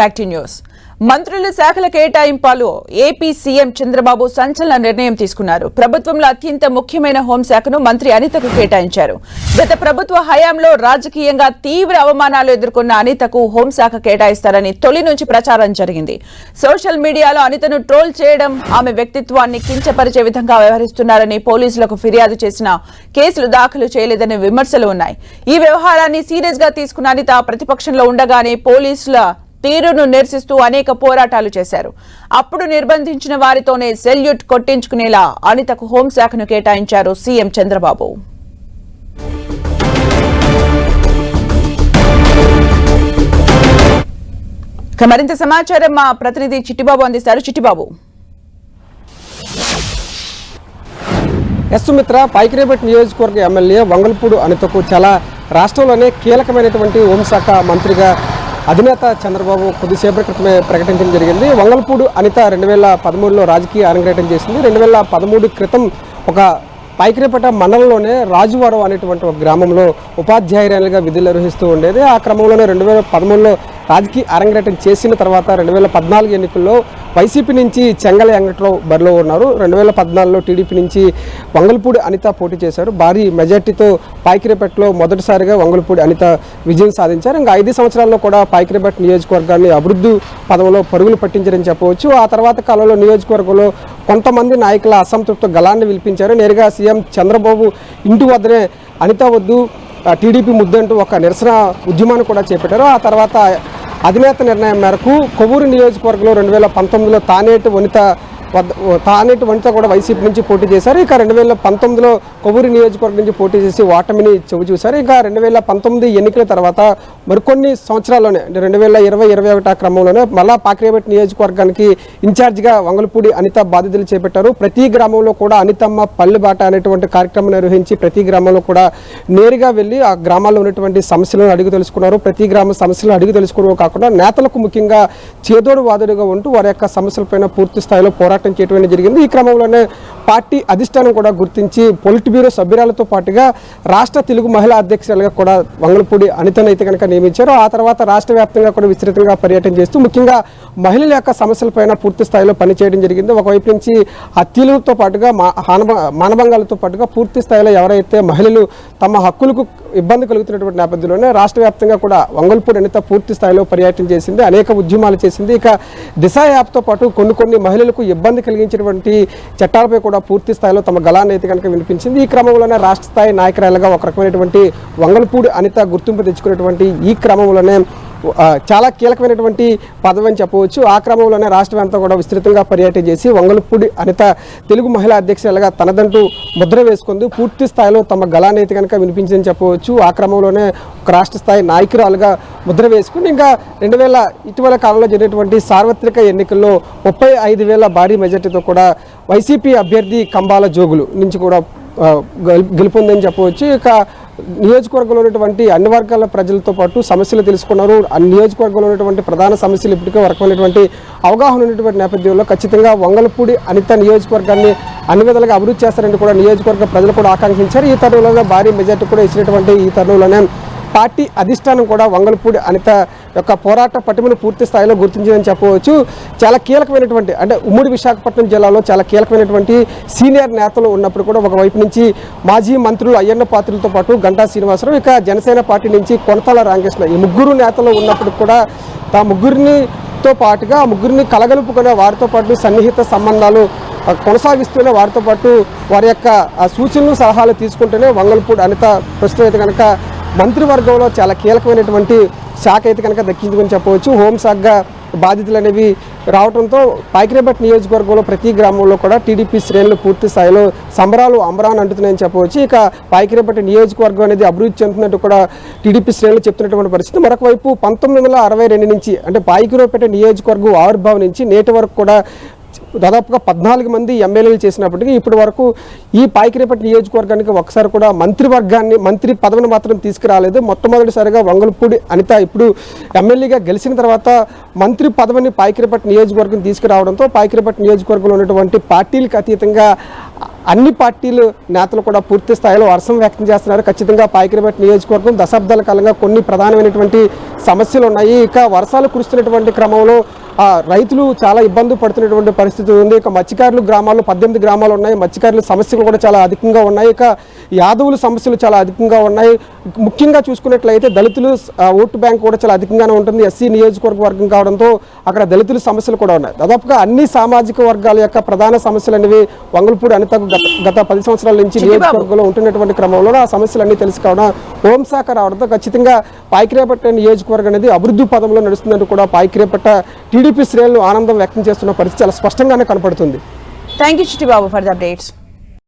Back to news. మంత్రుల శాఖల కేటాయింపాలు AP CM Chandrababu సంచలన నిర్ణయం తీసుకున్నారు. ప్రభుత్వంలో అత్యంత ముఖ్యమైన హోంశాఖను మంత్రి అనితకు కేటాయించారు. గత ప్రభుత్వ హయాంలో రాజకీయంగా తీవ్ర అవమానాలు ఎదుర్కొన్న అనితకు హోంశాఖ కేటాయిస్తారని తొలి నుంచి ప్రచారం జరిగింది. సోషల్ మీడియాలో అనితను ట్రోల్ చేయడం ఆమె వ్యక్తిత్వాన్ని కించపరిచే విధంగా వ్యవహరిస్తున్నారని పోలీసులకు ఫిర్యాదు చేసిన కేసులు దాఖలు చేయలేదని విమర్శలు ఉన్నాయి. ఈ వ్యవహారాన్ని సీరియస్గా తీసుకున్న అనిత ప్రతిపక్షంలో ఉండగానే పోలీసుల తీరును నిరసిస్తూ అనేక పోరాటాలు చేశారు. అప్పుడు నిర్బంధించిన వారితోనే సెల్యూట్ కొట్టించుకునేలా అనితకు హోంశాఖను కేటాయించారు సీఎం చంద్రబాబు. మరింత సమాచారం మా ప్రతినిధి చిట్టిబాబు అందిస్తారు. చిట్టిబాబు. ఎస్ సుమిత్ర పైకిరేపట్ నియోజకవర్గ ఎమ్మెల్యే వంగల్పూడు అనితకు చాలా రాష్ట్రంలోనే కీలకమైనటువంటి హోంశాఖ మంత్రిగా అధినేత చంద్రబాబు కొద్దిసేపటి క్రితమే ప్రకటించడం జరిగింది. వంగల్పూడు అనిత రెండు వేల పదమూడులో రాజకీయ అరంగేటం చేసింది. రెండు వేల పదమూడు క్రితం ఒక పైకిరేపట మండలంలోనే రాజువారం అనేటువంటి ఒక గ్రామంలో ఉపాధ్యాయురాలుగా విధులు నిర్వహిస్తూ ఉండేది. ఆ క్రమంలోనే రెండు వేల పదమూడులో రాజకీయ అరంగేటం చేసిన తర్వాత రెండు వేల పద్నాలుగు ఎన్నికల్లో వైసీపీ నుంచి చెంగల వెంకట్రావు బరిలో ఉన్నారు. రెండు వేల పద్నాలుగులో టీడీపీ నుంచి వంగల్పూడి అనిత పోటీ చేశారు. భారీ మెజార్టీతో పాయికిరేపేటలో మొదటిసారిగా వంగల్పూడి అనిత విజయం సాధించారు. ఇంకా ఐదు సంవత్సరాల్లో కూడా పాయికిరేపేట నియోజకవర్గాన్ని అభివృద్ధి పదంలో పరుగులు పట్టించారని చెప్పవచ్చు. ఆ తర్వాత కాలంలో నియోజకవర్గంలో కొంతమంది నాయకుల అసంతృప్త గలాన్ని విలిపించారు. నేరుగా సీఎం చంద్రబాబు ఇంటి వద్దనే అనిత వద్దు టీడీపీ ముద్దంటూ ఒక నిరసన ఉద్యమాన్ని కూడా చేపట్టారు. ఆ తర్వాత అధినేత నిర్ణయం మేరకు కొవ్వూరు నియోజకవర్గంలో రెండు వేల పంతొమ్మిదిలో తానేటి వనిత తానేటి వనిత కూడా వైసీపీ నుంచి పోటీ చేశారు. ఇక రెండు వేల పంతొమ్మిదిలో కొవ్వూరు నియోజకవర్గం నుంచి పోటీ చేసి ఓటమిని చెవి చూశారు. ఇక రెండు వేల పంతొమ్మిది ఎన్నికల తర్వాత మరికొన్ని సంవత్సరాల్లోనే అంటే రెండు వేల ఇరవై ఇరవై ఒకటి ఆ క్రమంలోనే మళ్ళా పాకిరేపేట నియోజకవర్గానికి ఇన్ఛార్జిగా వంగలపూడి అనిత బాధ్యతలు చేపట్టారు. ప్రతి గ్రామంలో కూడా అనితమ్మ పల్లెబాట అనేటువంటి కార్యక్రమం నిర్వహించి ప్రతి గ్రామంలో కూడా నేరుగా వెళ్ళి ఆ గ్రామాల్లో ఉన్నటువంటి సమస్యలను అడిగి తెలుసుకున్నారు. ప్రతి గ్రామ సమస్యలను అడిగి తెలుసుకోవడం కాకుండా నేతలకు ముఖ్యంగా చేదోడు వాదుడుగా ఉంటూ వారి యొక్క సమస్యలపైన పూర్తి స్థాయిలో పోరాటం చేయడం జరిగింది. ఈ క్రమంలోనే పార్టీ అధిష్టానం కూడా గుర్తించి పొలిట్ బ్యూరో సభ్యురాలతో పాటుగా రాష్ట్ర తెలుగు మహిళా అధ్యక్షురాలుగా కూడా వంగలపూడి అనితను అయితే కనుక నియమించారు. ఆ తర్వాత రాష్ట్ర వ్యాప్తంగా కూడా విస్తృతంగా పర్యటన చేస్తూ ముఖ్యంగా మహిళల యొక్క సమస్యలపైన పూర్తి స్థాయిలో పనిచేయడం జరిగింది. ఒకవైపు నుంచి హత్యలతో పాటుగా మానభంగాలతో పాటుగా పూర్తి స్థాయిలో ఎవరైతే మహిళలు తమ హక్కులకు ఇబ్బంది కలుగుతున్నటువంటి నేపథ్యంలోనే రాష్ట్ర వ్యాప్తంగా కూడా వంగల్పూడి అనిత పూర్తి స్థాయిలో పర్యటన చేసింది అనేక ఉద్యమాలు చేసింది. ఇక దిశ యాప్తో పాటు కొన్ని కొన్ని మహిళలకు ఇబ్బంది కలిగించినటువంటి చట్టాలపై కూడా పూర్తి స్థాయిలో తమ గలాన్ని అయితే కనుక వినిపించింది. ఈ క్రమంలోనే రాష్ట్ర స్థాయి నాయకురాలుగా ఒక రకమైనటువంటి వంగల్పూడి అనిత గుర్తింపు తెచ్చుకున్నటువంటి ఈ క్రమంలోనే చాలా కీలకమైనటువంటి పదవి అని చెప్పవచ్చు. ఆ క్రమంలోనే రాష్ట్రం అంతా కూడా విస్తృతంగా పర్యటన చేసి వంగలపూడి అనిత తెలుగు మహిళా అధ్యక్షులుగా తనదంటూ ముద్ర వేసుకుంది. పూర్తి స్థాయిలో తమ గలాన్ని కనుక వినిపించిందని చెప్పవచ్చు. ఆ క్రమంలోనే ఒక రాష్ట్ర స్థాయి నాయకురాలుగా ముద్ర వేసుకుని ఇంకా రెండు వేల ఇటీవల కాలంలో జరిగినటువంటి సార్వత్రిక ఎన్నికల్లో ముప్పై ఐదు వేల భారీ మెజార్టీతో కూడా వైసీపీ అభ్యర్థి కంబాల జోగులు నుంచి కూడా గెలుపొందని చెప్పవచ్చు. ఇక నియోజకవర్గంలో ఉన్నటువంటి అన్ని వర్గాల ప్రజలతో పాటు సమస్యలు తెలుసుకున్నారు. నియోజకవర్గంలో ఉన్నటువంటి ప్రధాన సమస్యలు ఇప్పటికే ఒక అవగాహన ఉన్నటువంటి నేపథ్యంలో ఖచ్చితంగా వంగలపూడి అనిత నియోజకవర్గాన్ని అన్ని విధాలుగా అభివృద్ధి చేస్తారని కూడా నియోజకవర్గ ప్రజలు కూడా ఆకాంక్షించారు. ఈ తరుణంలో భారీ మెజార్టీ కూడా ఇచ్చినటువంటి ఈ తరుణంలోనే పార్టీ అధిష్టానం కూడా వంగలపూడి అనిత యొక్క పోరాట పటిమను పూర్తి స్థాయిలో గుర్తించిందని చెప్పవచ్చు. చాలా కీలకమైనటువంటి అంటే ఉమ్మడి విశాఖపట్నం జిల్లాలో చాలా కీలకమైనటువంటి సీనియర్ నేతలు ఉన్నప్పుడు కూడా ఒకవైపు నుంచి మాజీ మంత్రులు అయ్యన్న పాత్రులతో పాటు గంటా శ్రీనివాసరావు ఇక జనసేన పార్టీ నుంచి కొనతాల రామకృష్ణ ఈ ముగ్గురు నేతలు ఉన్నప్పుడు కూడా తా ముగ్గురిని తో పాటుగా ఆ ముగ్గురిని కలగలుపుకునే వారితో పాటు సన్నిహిత సంబంధాలు కొనసాగిస్తూనే వారితో పాటు వారి యొక్క సూచనలు సలహాలు తీసుకుంటూనే వంగల్పూడి అనిత ప్రస్తుతం అయితే కనుక మంత్రివర్గంలో చాలా కీలకమైనటువంటి శాఖ అయితే కనుక దక్కించుకొని చెప్పవచ్చు. హోంశాఖగా బాధితులు అనేవి రావడంతో పైకిరేపట్ నియోజకవర్గంలో ప్రతి గ్రామంలో కూడా టీడీపీ శ్రేణులు పూర్తి స్థాయిలో సంబరాలు అంబరాన్ని అంటున్నాయని చెప్పవచ్చు. ఇక పైకిరేపట్ నియోజకవర్గం అనేది అభివృద్ధి చెందుతున్నట్టు కూడా టీడీపీ శ్రేణులు చెప్తున్నటువంటి పరిస్థితి. మరొక వైపు పంతొమ్మిది వందల అరవై రెండు నుంచి అంటే పాయికిరోపేట నియోజకవర్గం ఆవిర్భావం నుంచి నేటి వరకు కూడా దాదాపుగా పద్నాలుగు మంది ఎమ్మెల్యేలు చేసినప్పటికీ ఇప్పటి వరకు ఈ పాయికిరేపట్టి నియోజకవర్గానికి ఒకసారి కూడా మంత్రివర్గాన్ని మంత్రి పదవిని మాత్రం తీసుకురాలేదు. మొట్టమొదటిసారిగా వంగలపూడి అనిత ఇప్పుడు ఎమ్మెల్యేగా గెలిచిన తర్వాత మంత్రి పదవిని పాయికిరేపట్టి నియోజకవర్గం తీసుకురావడంతో పాయికిరేపట్టి నియోజకవర్గంలో ఉన్నటువంటి పార్టీలకు అతీతంగా అన్ని పార్టీలు నేతలు కూడా పూర్తి స్థాయిలో వర్షం వ్యక్తం చేస్తున్నారు. ఖచ్చితంగా పాయకరపేట నియోజకవర్గం దశాబ్దాల కాలంగా కొన్ని ప్రధానమైనటువంటి సమస్యలు ఉన్నాయి. ఇక వర్షాలు కురుస్తున్నటువంటి క్రమంలో రైతులు చాలా ఇబ్బంది పడుతున్నటువంటి పరిస్థితి ఉంది. ఇక మత్స్యకారులు గ్రామాల్లో పద్దెనిమిది గ్రామాలు ఉన్నాయి. మత్స్యకారుల సమస్యలు కూడా చాలా అధికంగా ఉన్నాయి. ఇక యాదవుల సమస్యలు చాలా అధికంగా ఉన్నాయి. ముఖ్యంగా చూసుకున్నట్లయితే దళితులు ఓటు బ్యాంక్ కూడా చాలా అధికంగానే ఉంటుంది. ఎస్సీ నియోజకవర్గ వర్గం కావడంతో అక్కడ దళితుల సమస్యలు కూడా ఉన్నాయి. దాదాపుగా అన్ని సామాజిక వర్గాల యొక్క ప్రధాన సమస్యలు అనేవి వంగల్పూడి అనిత గత గత పది సంవత్సరాల నుంచి. నియోజకవర్గంలో ఉంటున్నటువంటి క్రమంలో ఆ సమస్యలన్నీ తెలుసు కావడం హోంశాఖ రావడంతో ఖచ్చితంగా పాయికిరేపట్ట నియోజకవర్గం అనేది అభివృద్ధి పదంలో నడుస్తుందంటూ కూడా పాయికిరేపట్ట టీడీపీ శ్రేణులు ఆనందం వ్యక్తం చేస్తున్న పరిస్థితి చాలా స్పష్టంగానే కనపడుతుంది thank you Chittibabu for the updates